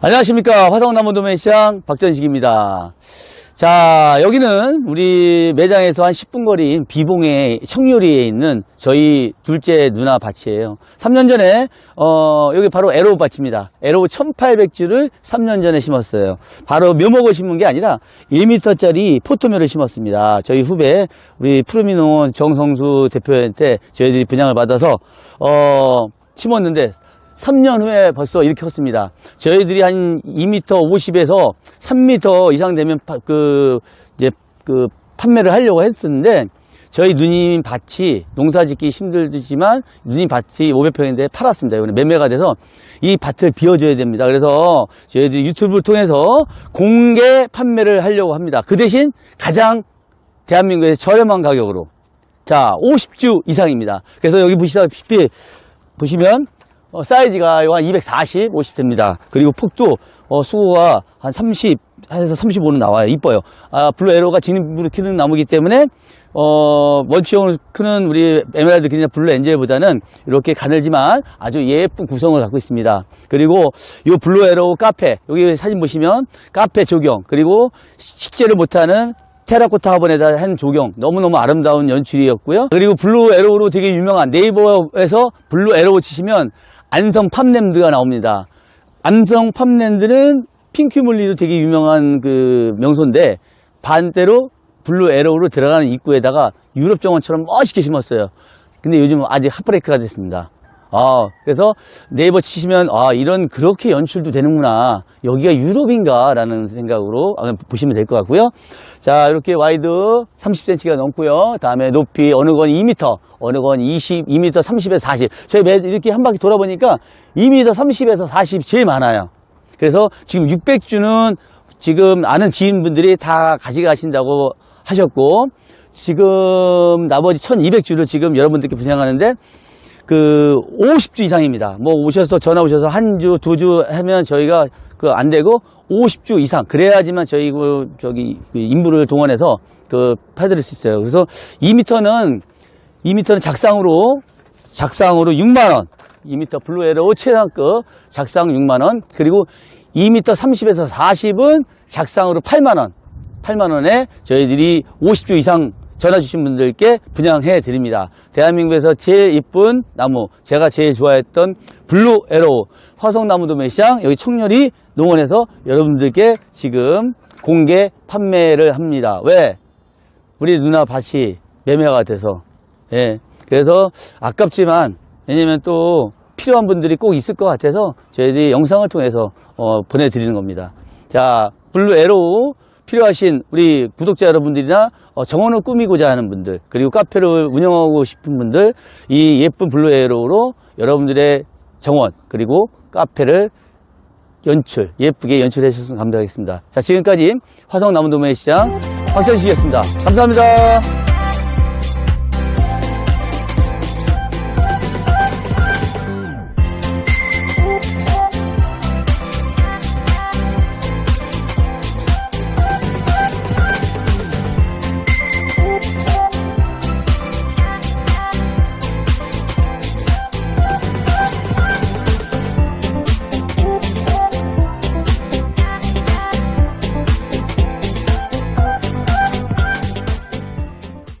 안녕하십니까. 화성나무 도매 시장 박전식입니다. 자, 여기는 우리 매장에서 한 10분 거리인 비봉의 청요리에 있는 저희 둘째 누나 밭이에요. 3년 전에, 어, 여기 바로 에로우 밭입니다. 에로우 1800주를 3년 전에 심었어요. 바로 묘목을 심은 게 아니라 1m짜리 포토묘를 심었습니다. 저희 후배, 우리 푸르미노 정성수 대표한테 저희들이 분양을 받아서, 어, 심었는데 3년 후에 벌써 이렇게 컸습니다. 저희들이 한 2m 50에서 3m 이상 되면 파- 그 이제 그 판매를 하려고 했었는데 저희 누님 밭이 농사 짓기 힘들지만 누님 밭이 500평인데 팔았습니다. 이번에 매매가 돼서 이 밭을 비워줘야 됩니다. 그래서 저희들이 유튜브를 통해서 공개 판매를 하려고 합니다. 그 대신 가장 대한민국에서 저렴한 가격으로 자 50주 이상입니다. 그래서 여기 보시다시피 보시면 어, 사이즈가 한 240, 50 됩니다. 그리고 폭도 어, 수고가 한 30, 에서 35는 나와요. 이뻐요. 아, 블루 에로가 진입으로 키는 나무이기 때문에 어, 원치형으로 크는 우리 에메랄드 그냥 블루 엔젤보다는 이렇게 가늘지만 아주 예쁜 구성을 갖고 있습니다. 그리고 이 블루 에로 카페, 여기 사진 보시면 카페 조경, 그리고 식재를 못하는 테라코타 화분에다 한 조경 너무너무 아름다운 연출이었고요. 그리고 블루 에로우로 되게 유명한 네이버에서 블루 에로우 치시면 안성 팜랜드가 나옵니다. 안성 팜랜드는 핑크뮬리로 되게 유명한 그 명소인데 반대로 블루 에로우로 들어가는 입구에다가 유럽 정원처럼 멋있게 심었어요. 근데 요즘 아직 핫브레이크가 됐습니다. 아, 그래서 네이버 치시면, 아, 이런, 그렇게 연출도 되는구나. 여기가 유럽인가? 라는 생각으로 아, 보시면 될 것 같고요. 자, 이렇게 와이드 30cm가 넘고요. 다음에 높이 어느 건 2m, 어느 건 20, 2m 30에서 40. 저희 매, 이렇게 한 바퀴 돌아보니까 2m 30에서 40 제일 많아요. 그래서 지금 600주는 지금 아는 지인분들이 다 가져가신다고 하셨고, 지금 나머지 1200주를 지금 여러분들께 분양하는데, 그 50주 이상입니다. 뭐 오셔서 전화 오셔서 한 주, 두 주 하면 저희가 그 안 되고 50주 이상 그래야지만 저희 그 저기 그 인부를 동원해서 그 파드릴 수 있어요. 그래서 2m는 2m는 작상으로 작상으로 6만 원. 2m 블루 에로 최상급 작상 6만 원. 그리고 2m 30에서 40은 작상으로 8만 원. 8만 원에 저희들이 50주 이상 전화 주신 분들께 분양해 드립니다. 대한민국에서 제일 이쁜 나무, 제가 제일 좋아했던 블루 에로우 화성나무 도매시장 여기 청렬이 농원에서 여러분들께 지금 공개 판매를 합니다. 왜? 우리 누나 밭이 매매가 돼서 예. 그래서 아깝지만 왜냐면 또 필요한 분들이 꼭 있을 것 같아서 저희들이 영상을 통해서 어, 보내드리는 겁니다. 자, 블루 에로우 필요하신 우리 구독자 여러분들이나 어, 정원을 꾸미고자 하는 분들 그리고 카페를 운영하고 싶은 분들 이 예쁜 블루 에로우로 여러분들의 정원 그리고 카페를 연출 예쁘게 연출해 주셔서 감사하겠습니다. 자 지금까지 화성나무도매 시장 박찬식이었습니다. 감사합니다.